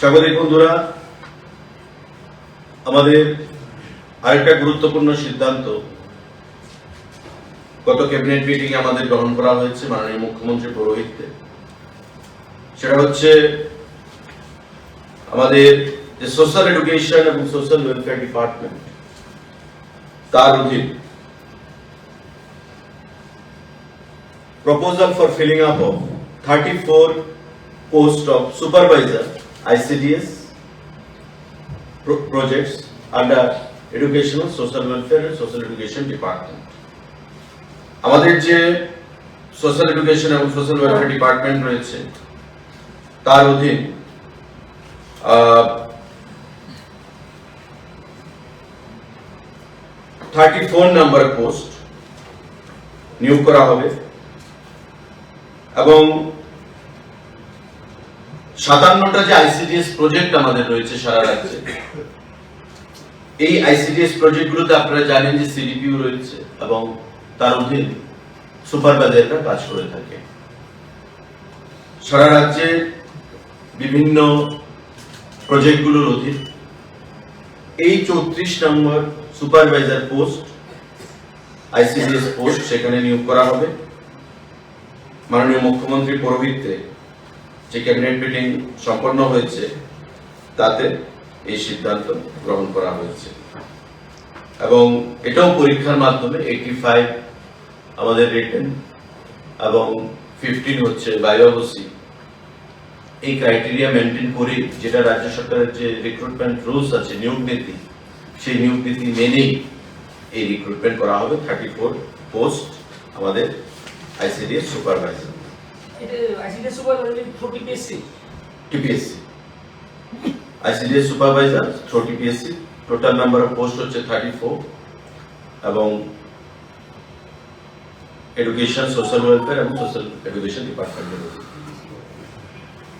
সাংবাদিক বন্ধুরা, আমাদের আরেকটা গুরুত্বপূর্ণ সিদ্ধান্ত। গত ক্যাবিনেট মিটিং এ আমাদের গ্রহণ করা হয়েছে মাননীয় মুখ্যমন্ত্রী পৌরোহিত্যে সেটা হচ্ছে আমাদের যে সোশ্যাল এডুকেশন এবং সোশ্যাল ওয়েলফেয়ার ডিপার্টমেন্ট, তার অধীন proposal for filling up of 34 post of supervisor ICDS pro- projects under educational social welfare and social education department আমাদের যে সোশ্যাল এডুকেশন এবং সোশ্যাল ওয়েলফেয়ার ডিপার্টমেন্ট রয়েছে তার অধীন থার্টি ফোর নাম্বার পোস্ট নিয়োগ করা হবে এবং সাতান্নটা যে আইসিডিএস প্রজেক্ট আমাদের রয়েছে সারা রাজ্যে, এই আইসিডিএস প্রজেক্টগুলোতে আপনারা জানেন যে সিডিপিও রয়েছে এবং তার অধীন সুপারভাইজাররা কাজ করে থাকে। সারা রাজ্যে বিভিন্ন প্রজেক্টগুলোর অধীন এই চৌত্রিশ নম্বর সুপারভাইজার পোস্ট আইসিডিএস পোস্ট সেখানে নিয়োগ করা হবে। মাননীয় মুখ্যমন্ত্রী পৌরোহিত্যে যে ক্যাবিনেট মিটিং সম্পন্ন হয়েছে, তাতে এই সিদ্ধান্ত গ্রহণ করা হয়েছে। এবং এটাও পরীক্ষার মাধ্যমে এইটি ফাইভ আমাদের রিটেন এবং ফিফটিন হচ্ছে বায়োবসি এই ক্রাইটেরিয়া মেনটেন করে যেটা রাজ্য সরকারের যে রিক্রুটমেন্ট রুলস আছে, নিয়োগ নীতি, সেই নিয়োগ নীতি মেনেই এই রিক্রুটমেন্ট করা হবে। থার্টি ফোর পোস্ট আমাদের ICDS supervisor ICDS supervisor through TPSC total number of post হচ্ছে থার্টি ফোর এবং এডুকেশন সোশ্যাল ওয়েলফেয়ার এবং সোশ্যাল এডুকেশন ডিপার্টমেন্টের